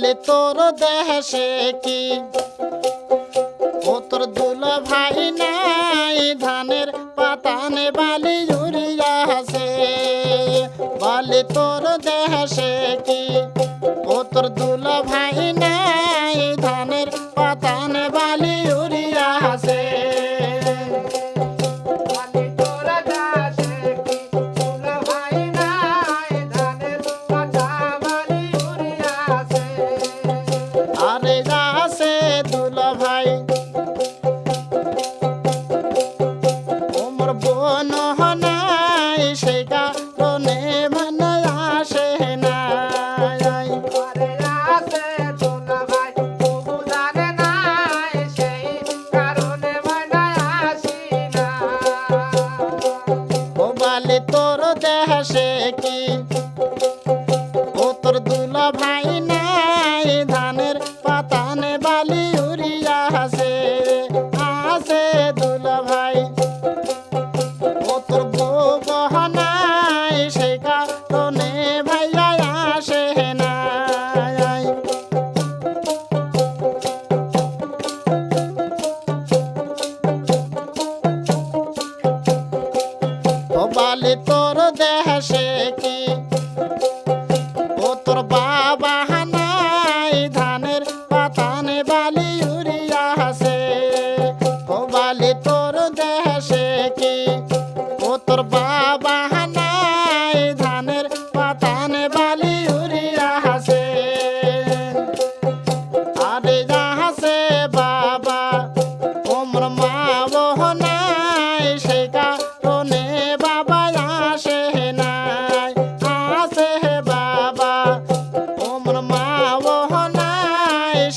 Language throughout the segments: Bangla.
বলে, তোর দেশে কি? ও তোর দুলো ভাই নাই, ধানের পাতানে বালি জুড়িয়া সে বলে, তোর দেশে কি? ও তোর ধানের পাতানে বালি উড়িয়া হাসে হাসে দুলা ভাই। ও তোর বউ গহনাই সে কারণে ভাইয়া আসে না। বালে তোর দেশে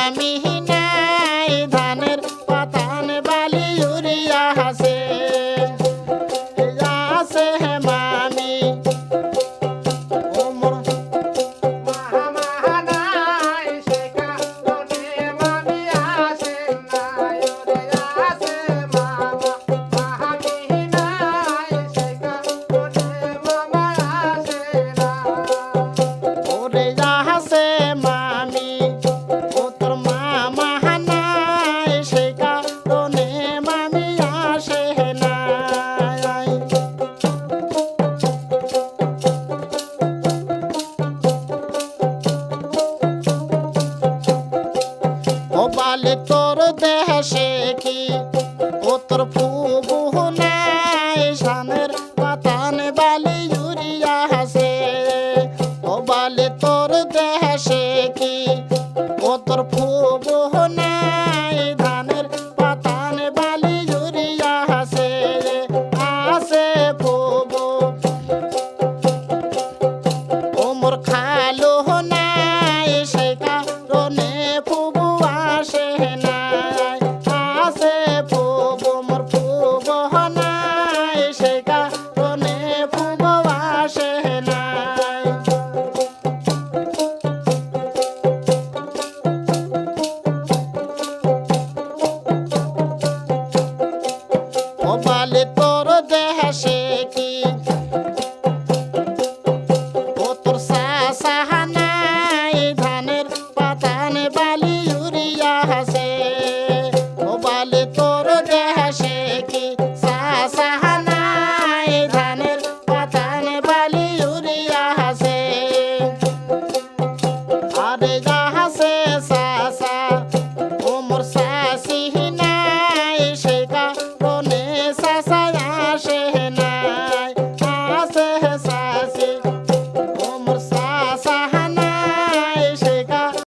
আমি নাই but a pool.